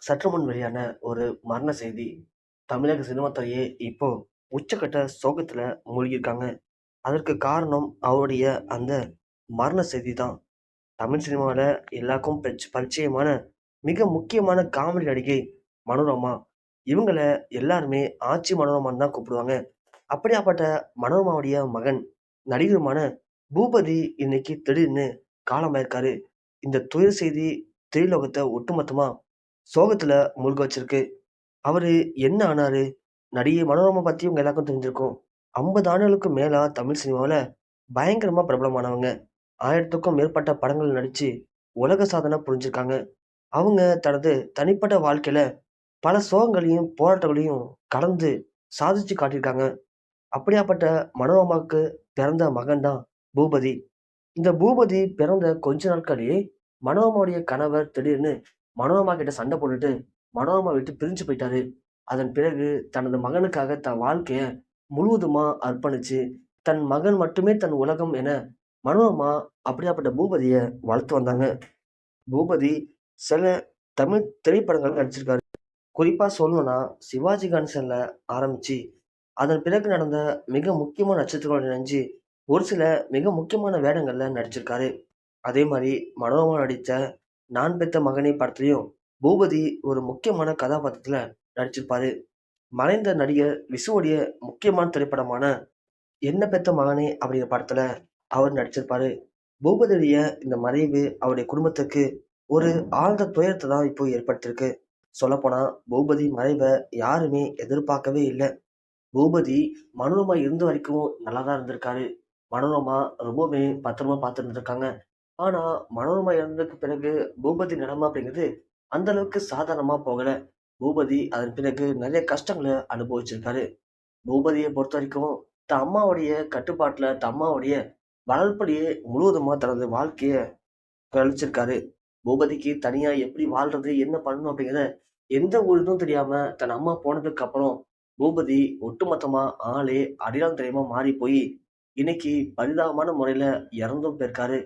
சற்று முன் வெளியான ஒரு மரண செய்தி தமிழக சினிமா துறையே இப்போ உச்சக்கட்ட சோகத்தில் மூழ்கியிருக்காங்க. அதற்கு காரணம் அவருடைய அந்த மரண செய்தி தான். தமிழ் சினிமாவில் எல்லாருக்கும் பரிச்ச- பரிச்சயமான மிக முக்கியமான காமெடி நடிகை மனோரமா. இவங்கள எல்லாருமே ஆச்சி மனோரமான்னு தான் கூப்பிடுவாங்க. அப்படியாப்பட்ட மனோரமாவுடைய மகன் நடிகருமான பூபதி இன்னைக்கு திடீர்னு காலமாயிருக்காரு. இந்த துயர் செய்தி திரையுலகத்தை ஒட்டுமொத்தமாக சோகத்துல மூழ்க வச்சிருக்கு. அவரு என்ன ஆனாரு? நடிகை மனோரமா பத்தி உங்க எல்லாருக்கும் தெரிஞ்சிருக்கும். ஐம்பது ஆண்டுகளுக்கு மேலா தமிழ் சினிமாவில் பயங்கரமா பிரபலமானவங்க. ஆயிரத்துக்கும் மேற்பட்ட படங்கள் நடிச்சு உலக சாதனை புரிஞ்சிருக்காங்க. அவங்க தனது தனிப்பட்ட வாழ்க்கையில பல சோகங்களையும் போராட்டங்களையும் கலந்து சாதிச்சு காட்டியிருக்காங்க. அப்படியாப்பட்ட மனோரமாவுக்கு பிறந்த மகன் தான் பூபதி. இந்த பூபதி பிறந்த கொஞ்ச நாட்களே மனோரமாவுடைய கணவர் திடீர்னு மனோரமா கிட்ட சண்டை போட்டுட்டு மனோரமா விட்டு பிரிஞ்சு போயிட்டாரு. அதன் பிறகு தனது மகனுக்காக தன் வாழ்க்கைய முழுவதுமா அர்ப்பணிச்சு தன் மகன் மட்டுமே தன் உலகம் என மனோரமா அப்படியாப்பட்ட பூபதியை வளர்த்து வந்தாங்க. பூபதி சில தமிழ் திரைப்படங்கள் நடிச்சிருக்காரு. குறிப்பாக சொல்லணும்னா சிவாஜி கணேசனில் ஆரம்பிச்சு அதன் பிறகு நடந்த மிக முக்கியமான நட்சத்திரங்களோட நினைஞ்சு ஒரு சில மிக முக்கியமான வேடங்களில் நடிச்சிருக்காரு. அதே மாதிரி மனோரமா நடித்த நான் பெத்த மகனே படத்துலையும் பூபதி ஒரு முக்கியமான கதாபாத்திரத்தில் நடிச்சிருப்பாரு. மறைந்த நடிகர் விசுவோடைய முக்கியமான திரைப்படமான என்ன பெத்த மகனே அப்படிங்கிற படத்தில் அவர் நடிச்சிருப்பாரு. பூபதியுடைய இந்த மறைவு அவருடைய குடும்பத்துக்கு ஒரு ஆழ்ந்த துயரத்தை தான் இப்போ ஏற்படுத்தியிருக்கு. சொல்லப்போனால் பூபதி மறைவை யாருமே எதிர்பார்க்கவே இல்லை. பூபதி மனோரமா இருந்த வரைக்கும் நல்லா தான் இருந்திருக்காரு. மனோரமா ரொம்பவுமே பத்திரமா பார்த்துட்டு ஆனால் மனோரமா இறந்ததுக்கு பிறகு பூபதி நிலமா அப்படிங்கிறது அந்த அளவுக்கு சாதாரணமா போகல. பூபதி அதன் பிறகு நிறைய கஷ்டங்களை அனுபவிச்சிருக்காரு. பூபதியை பொறுத்த வரைக்கும் தன் அம்மாவுடைய கட்டுப்பாட்டில் தன் அம்மாவுடைய வளர்ப்படியே முழுவதுமாக தனது வாழ்க்கையை கழிச்சிருக்காரு. பூபதிக்கு தனியாக எப்படி வாழ்றது என்ன பண்ணணும் அப்படிங்கிறத எந்த ஒரு இதுவும் தெரியாமல் தன் அம்மா போனதுக்கு அப்புறம் பூபதி ஒட்டுமொத்தமாக ஆளே அடையாளம் தெரியாமல் மாறி போய் இன்னைக்கு பரிதாபமான முறையில் இறந்தும் போயிருக்காரு.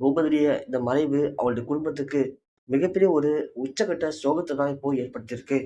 பூபதியுடைய இந்த மறைவு அவளுடைய குடும்பத்துக்கு மிகப்பெரிய ஒரு உச்சகட்ட சோகத்தை தான் இப்போ ஏற்படுத்தியிருக்கு.